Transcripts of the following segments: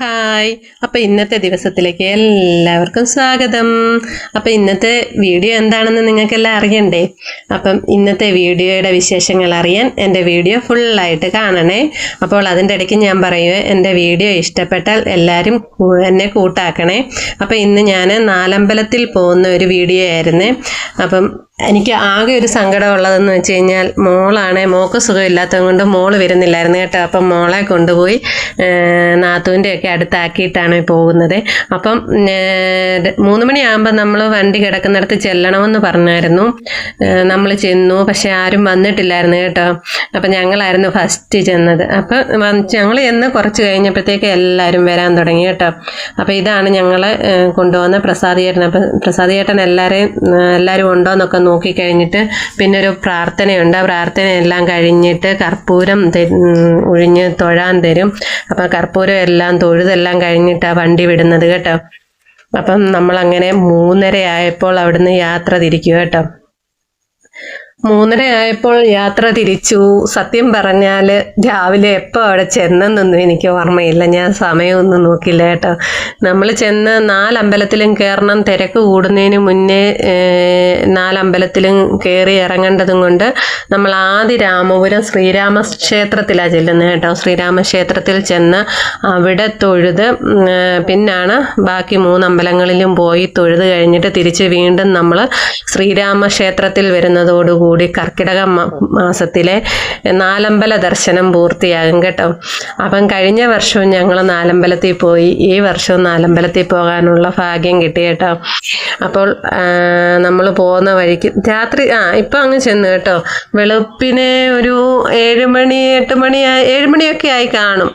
Hi. അപ്പോൾ ഇന്നത്തെ ദിവസത്തിലേക്ക് എല്ലാവർക്കും സ്വാഗതം. അപ്പോൾ ഇന്നത്തെ വീഡിയോ എന്താണെന്ന് നിങ്ങൾക്കെല്ലാം അറിയണ്ടേ? അപ്പം ഇന്നത്തെ വീഡിയോയുടെ വിശേഷങ്ങൾ അറിയാൻ എന്റെ വീഡിയോ ഫുള്ളായിട്ട് കാണണേ. അപ്പോൾ അതിന്റെ ഇടയ്ക്ക് ഞാൻ പറയുക എന്റെ വീഡിയോ ഇഷ്ടപ്പെട്ടാൽ എല്ലാവരും എന്നെ കൂട്ടാക്കണേ. അപ്പോൾ ഇന്ന് ഞാൻ നാലമ്പലത്തിൽ പോകുന്ന ഒരു വീഡിയോ ആയിരുന്നേ. അപ്പം എനിക്ക് ആകെ ഒരു സങ്കടം ഉള്ളതെന്ന് വെച്ച് കഴിഞ്ഞാൽ മോളാണേ മോക്ക് സുഖമില്ലാത്തത് കൊണ്ട് മോൾ വരുന്നില്ലായിരുന്നു കേട്ടോ. അപ്പം മോളെ കൊണ്ടുപോയി നാത്തൂന്റെ അടുത്താക്കിയിട്ടാണ് പോകുന്നത്. അപ്പം മൂന്ന് മണിയാകുമ്പോൾ നമ്മൾ വണ്ടി കിടക്കുന്നിടത്ത് ചെല്ലണമെന്ന് പറഞ്ഞായിരുന്നു. നമ്മൾ ചെന്നു പക്ഷെ ആരും വന്നിട്ടില്ലായിരുന്നു കേട്ടോ. അപ്പം ഞങ്ങളായിരുന്നു ഫസ്റ്റ് ചെന്നത്. അപ്പം ഞങ്ങൾ ചെന്ന് കുറച്ച് കഴിഞ്ഞപ്പോഴത്തേക്ക് എല്ലാവരും വരാൻ തുടങ്ങി കേട്ടോ. അപ്പം ഇതാണ് ഞങ്ങൾ കൊണ്ടുവന്ന പ്രസാദ് ചേട്ടൻ. അപ്പം പ്രസാദ് ചേട്ടൻ എല്ലാവരെയും എല്ലാവരും ഉണ്ടോ എന്നൊക്കെ നോക്കിക്കഴിഞ്ഞിട്ട് പിന്നെ ഒരു പ്രാർത്ഥനയുണ്ട്. ആ പ്രാർത്ഥനയെല്ലാം കഴിഞ്ഞിട്ട് കർപ്പൂരം ഒഴിഞ്ഞ് തൊഴാൻ തരും. അപ്പം കർപ്പൂരം എല്ലാം തൊഴുതെല്ലാം കഴിഞ്ഞിട്ടാണ് വണ്ടി വിടുന്നത് കേട്ടോ. അപ്പം നമ്മളങ്ങനെ മൂന്നര ആയപ്പോൾ അവിടുന്ന് യാത്ര തിരിക്കുക കേട്ടോ. മൂന്നര ആയപ്പോൾ യാത്ര തിരിച്ചു. സത്യം പറഞ്ഞാൽ രാവിലെ എപ്പോൾ അവിടെ ചെന്നെന്നൊന്നും എനിക്ക് ഓർമ്മയില്ല. ഞാൻ സമയമൊന്നും നോക്കില്ല കേട്ടോ. നമ്മൾ ചെന്ന് നാലമ്പലത്തിലും കയറണം തിരക്ക് കൂടുന്നതിന് മുന്നേ നാലമ്പലത്തിലും കയറി ഇറങ്ങേണ്ടതും കൊണ്ട് നമ്മൾ ആദ്യ രാമപുരം ശ്രീരാമ ക്ഷേത്രത്തിലാണ് ചെല്ലുന്നത് കേട്ടോ. ശ്രീരാമക്ഷേത്രത്തിൽ ചെന്ന് അവിടെ തൊഴുത് പിന്നാണ് ബാക്കി മൂന്നമ്പലങ്ങളിലും പോയി തൊഴുത് കഴിഞ്ഞിട്ട് തിരിച്ച് വീണ്ടും നമ്മൾ ശ്രീരാമക്ഷേത്രത്തിൽ വരുന്നതോടുകൂടി കർക്കിടക മാസത്തിലെ നാലമ്പല ദർശനം പൂർത്തിയാകും കേട്ടോ. അപ്പം കഴിഞ്ഞ വർഷവും ഞങ്ങൾ നാലമ്പലത്തിൽ പോയി. ഈ വർഷവും നാലമ്പലത്തിൽ പോകാനുള്ള ഭാഗ്യം കിട്ടി കേട്ടോ. അപ്പോൾ നമ്മൾ പോകുന്ന വഴിക്ക് രാത്രി ആ ഇപ്പം അങ്ങ് ചെന്ന് കേട്ടോ. വെളുപ്പിനെ ഒരു ഏഴ് മണി എട്ട് മണി ഏഴ് മണിയൊക്കെ ആയി കാണും.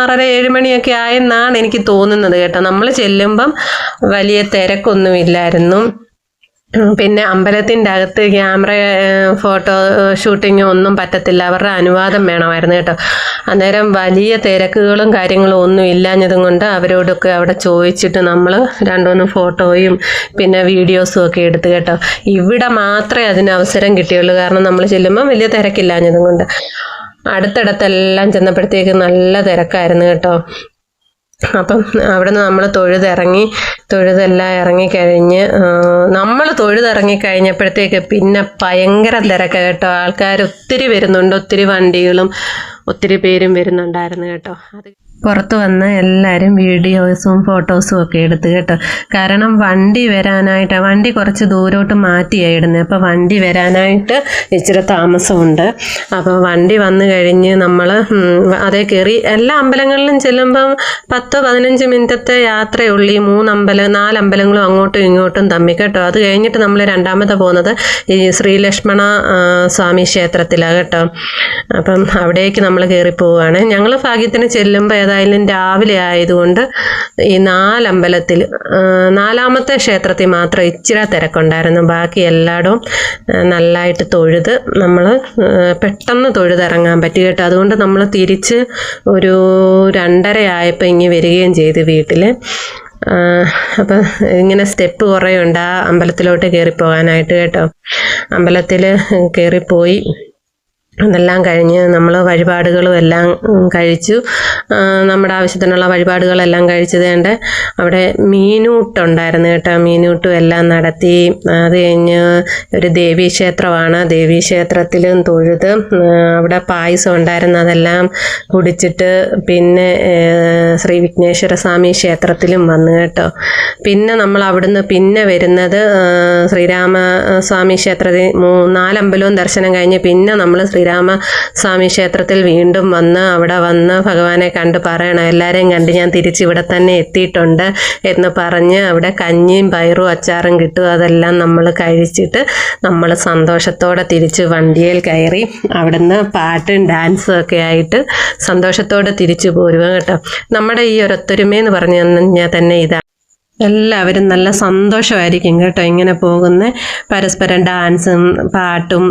ആറര ഏഴ് മണിയൊക്കെ ആയെന്നാണ് എനിക്ക് തോന്നുന്നത് കേട്ടോ. നമ്മൾ ചെല്ലുമ്പം വലിയ തിരക്കൊന്നുമില്ലായിരുന്നു. പിന്നെ അമ്പലത്തിന്റെ അകത്ത് ക്യാമറ ഫോട്ടോ ഷൂട്ടിങ്ങോ ഒന്നും പറ്റത്തില്ല. അവരുടെ അനുവാദം വേണമായിരുന്നു കേട്ടോ. അന്നേരം വലിയ തിരക്കുകളും കാര്യങ്ങളും ഒന്നും ഇല്ലാഞ്ഞതും കൊണ്ട് അവരോടൊക്കെ അവിടെ ചോദിച്ചിട്ട് നമ്മൾ രണ്ടുമൂന്ന് ഫോട്ടോയും പിന്നെ വീഡിയോസും ഒക്കെ എടുത്ത് കേട്ടോ. ഇവിടെ മാത്രമേ അതിന് അവസരം കിട്ടിയുള്ളൂ. കാരണം നമ്മൾ ചെല്ലുമ്പോൾ വലിയ തിരക്കില്ലാഞ്ഞതും കൊണ്ട്. അടുത്തടുത്തെല്ലാം ചെന്നപ്പോഴത്തേക്ക് നല്ല തിരക്കായിരുന്നു കേട്ടോ. അപ്പം അവിടെ നിന്ന് നമ്മൾ തൊഴുതിറങ്ങി തൊഴുതെല്ലാം ഇറങ്ങിക്കഴിഞ്ഞ് നമ്മൾ തൊഴുതിറങ്ങി കഴിഞ്ഞപ്പോഴത്തേക്ക് പിന്നെ ഭയങ്കര തിരക്ക് കേട്ടോ. ആൾക്കാർ ഒത്തിരി വരുന്നുണ്ട് ഒത്തിരി വണ്ടികളും ഒത്തിരി പേരും വരുന്നുണ്ടായിരുന്നു കേട്ടോ. അത് പുറത്ത് വന്ന് എല്ലാവരും വീഡിയോസും ഫോട്ടോസും ഒക്കെ എടുത്ത് കേട്ടോ. കാരണം വണ്ടി വരാനായിട്ട് വണ്ടി കുറച്ച് ദൂരോട്ട് മാറ്റിയാണ് ഇടുന്നത് അപ്പോൾ വണ്ടി വരാനായിട്ട് ഇച്ചിരി താമസമുണ്ട്. അപ്പോൾ വണ്ടി വന്നു കഴിഞ്ഞ് നമ്മൾ അതേ കയറി എല്ലാ അമ്പലങ്ങളിലും ചെല്ലുമ്പം പത്തോ പതിനഞ്ച് മിനിറ്റത്തെ യാത്രയുള്ളൂ. ഈ മൂന്ന് നാലമ്പലങ്ങളും അങ്ങോട്ടും ഇങ്ങോട്ടും തമ്മി കേട്ടോ. അത് കഴിഞ്ഞിട്ട് നമ്മൾ രണ്ടാമത്തെ പോകുന്നത് ഈ ശ്രീലക്ഷ്മണ സ്വാമി ക്ഷേത്രത്തിലാണ് കേട്ടോ. അപ്പം അവിടേക്ക് നമ്മൾ കയറി പോവുകയാണ് ഞങ്ങൾ ഭാഗ്യത്തിന് ചെല്ലുമ്പോൾ ഏതായാലും രാവിലെ ആയതുകൊണ്ട് ഈ നാലമ്പലത്തിൽ നാലാമത്തെ ക്ഷേത്രത്തിൽ മാത്രം ഇച്ചിരി തിരക്കുണ്ടായിരുന്നു. ബാക്കി എല്ലായിടവും നല്ലതായിട്ട് തൊഴുത് നമ്മൾ പെട്ടെന്ന് തൊഴുതിറങ്ങാൻ പറ്റി കേട്ടോ. അതുകൊണ്ട് നമ്മൾ തിരിച്ച് ഒരു രണ്ടര ആയപ്പോൾ ഇങ്ങ് വരികയും ചെയ്തു വീട്ടിൽ അപ്പം ഇങ്ങനെ സ്റ്റെപ്പ് കുറേ ഉണ്ട് ആ അമ്പലത്തിലോട്ട് കയറി പോകാനായിട്ട് കേട്ടോ. അമ്പലത്തിൽ കയറിപ്പോയി അതെല്ലാം കഴിഞ്ഞ് നമ്മൾ വഴിപാടുകളും എല്ലാം കഴിച്ചു. നമ്മുടെ ആവശ്യത്തിനുള്ള വഴിപാടുകളെല്ലാം കഴിച്ചത് കൊണ്ട് അവിടെ മീനൂട്ടുണ്ടായിരുന്നു കേട്ടോ. മീനൂട്ടും എല്ലാം നടത്തി. അത് കഴിഞ്ഞ് ഒരു ദേവീക്ഷേത്രമാണ് ദേവീക്ഷേത്രത്തിലും തൊഴുത് അവിടെ പായസം ഉണ്ടായിരുന്നു. അതെല്ലാം കുടിച്ചിട്ട് പിന്നെ ശ്രീ വിഘ്നേശ്വര സ്വാമി ക്ഷേത്രത്തിലും വന്നു കേട്ടോ. പിന്നെ നമ്മൾ അവിടുന്ന് പിന്നെ വരുന്നത് ശ്രീരാമസ്വാമി ശ്രീരാമ സ്വാമി ക്ഷേത്രത്തിൽ മൂ നാലമ്പലവും ദർശനം കഴിഞ്ഞ് പിന്നെ നമ്മൾ ശ്രീരാമ സ്വാമി ക്ഷേത്രത്തിൽ വീണ്ടും വന്ന് അവിടെ വന്ന് ഭഗവാനെ കണ്ട് പറയണം എല്ലാവരെയും കണ്ട് ഞാൻ തിരിച്ച് ഇവിടെ തന്നെ എത്തിയിട്ടുണ്ട് എന്ന് പറഞ്ഞ് അവിടെ കഞ്ഞിയും പയറും അച്ചാറും കിട്ടും അതെല്ലാം നമ്മൾ കഴിച്ചിട്ട് നമ്മൾ സന്തോഷത്തോടെ തിരിച്ച് വണ്ടിയിൽ കയറി അവിടുന്ന് പാട്ടും ഡാൻസും ഒക്കെ ആയിട്ട് സന്തോഷത്തോടെ തിരിച്ചു പോരുക കേട്ടോ. നമ്മുടെ ഈ ഒരൊത്തൊരുമയെന്ന് പറഞ്ഞു തന്നെ ഇതാണ് എല്ലാവരും നല്ല സന്തോഷമായിരിക്കും കേട്ടോ ഇങ്ങനെ പോകുന്ന പരസ്പരം ഡാൻസും പാട്ടും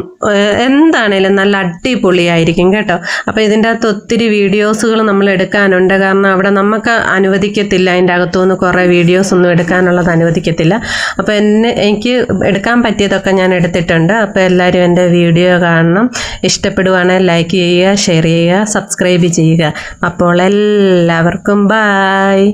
എന്താണേലും നല്ല അടിപൊളിയായിരിക്കും കേട്ടോ. അപ്പോൾ ഇതിന്റെ അകത്ത് ഒത്തിരി വീഡിയോസുകൾ നമ്മൾ എടുക്കാനുണ്ട്. കാരണം അവിടെ നമുക്ക് അനുവദിക്കത്തില്ല. അതിന്റെ അകത്തുനിന്ന് കുറേ വീഡിയോസ് ഒന്നും എടുക്കാനുള്ളത് അനുവദിക്കത്തില്ല. അപ്പോൾ എന്നെ എനിക്ക് എടുക്കാൻ പറ്റിയതൊക്കെ ഞാൻ എടുത്തിട്ടുണ്ട്. അപ്പോൾ എല്ലാവരും എന്റെ വീഡിയോ കാണണം. ഇഷ്ടപ്പെടുവാണെങ്കിൽ ലൈക്ക് ചെയ്യുക ഷെയർ ചെയ്യുക സബ്സ്ക്രൈബ് ചെയ്യുക. അപ്പോൾ എല്ലാവർക്കും ബായ്.